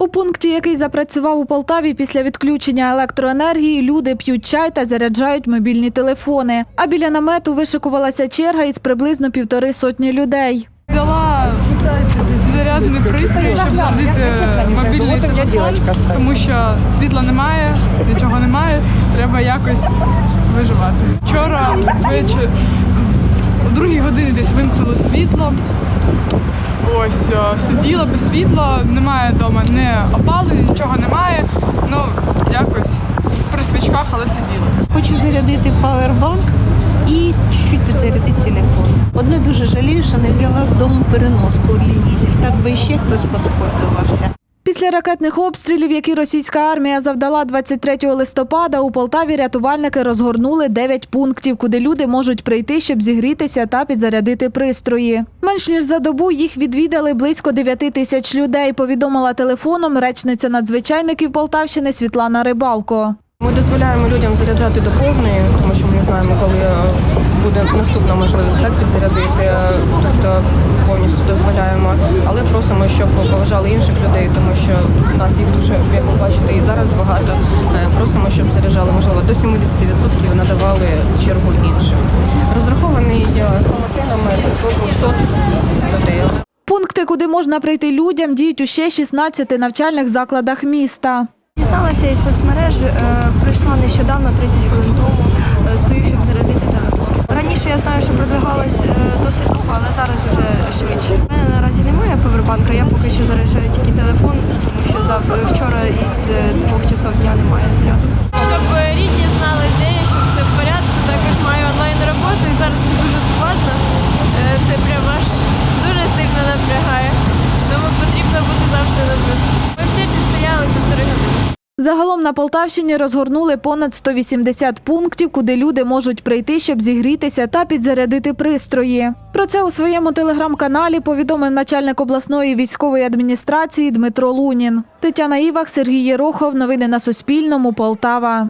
У пункті, який запрацював у Полтаві після відключення електроенергії, люди п'ють чай та заряджають мобільні телефони. А біля намету вишикувалася черга із приблизно півтори сотні людей. Взяла зарядний пристрій, щоб зарядити мобільний телефон, тому що світла немає, нічого немає, треба якось виживати. Вчора звичай о другій годині десь вимкнули сиділа без світла, немає вдома ні опалення, нічого немає. Ну якось при свічках, але сиділа. Хочу зарядити павербанк і чуть-чуть підзарядити телефон. Одне дуже жалію, що не взяла з дому переноску лінізель. Так би ще хтось поспользувався. Після ракетних обстрілів, які російська армія завдала 23 листопада, у Полтаві рятувальники розгорнули 9 пунктів, куди люди можуть прийти, щоб зігрітися та підзарядити пристрої. Менш ніж за добу їх відвідали близько 9 тисяч людей. Повідомила телефоном речниця надзвичайників Полтавщини Світлана Рибалко. Ми дозволяємо людям заряджати до повної, тому що ми не знаємо, коли е, буде наступна можливість так підзарядити. Е, Тобто повністю дозволяємо, але просимо, щоб поважали інших людей, тому що нас їх дуже, як ви бачите, і зараз багато. Е, Просимо, щоб заряджали, можливо, до 70% надавали чергу іншим. Розрахований самотинами до 200 людей. Пункти, куди можна прийти людям, діють у ще 16 навчальних закладах міста. Дізналася із соцмереж, е, прийшла нещодавно 30 хвилин тому, е, стою, щоб зарядити телефон. Раніше я знаю, що продвигалась е, досить довго, але зараз вже швидше. У мене наразі немає повербанка, я поки що заряджаю тільки телефон, тому що вчора із двох часов дня немає заряду. щоб рідні знали, де я, що все в порядку. Також маю онлайн роботу і зараз це дуже складно. Е, Це прям аж дуже сильно напрягає. Тому потрібно бути завжди на зв'язку. Ми в черзі стояли півтори години. Загалом на Полтавщині розгорнули понад 180 пунктів, куди люди можуть прийти, щоб зігрітися та підзарядити пристрої. Про це у своєму телеграм-каналі повідомив начальник обласної військової адміністрації Дмитро Лунін. Тетяна Івах, Сергій Єрохов. Новини на Суспільному. Полтава.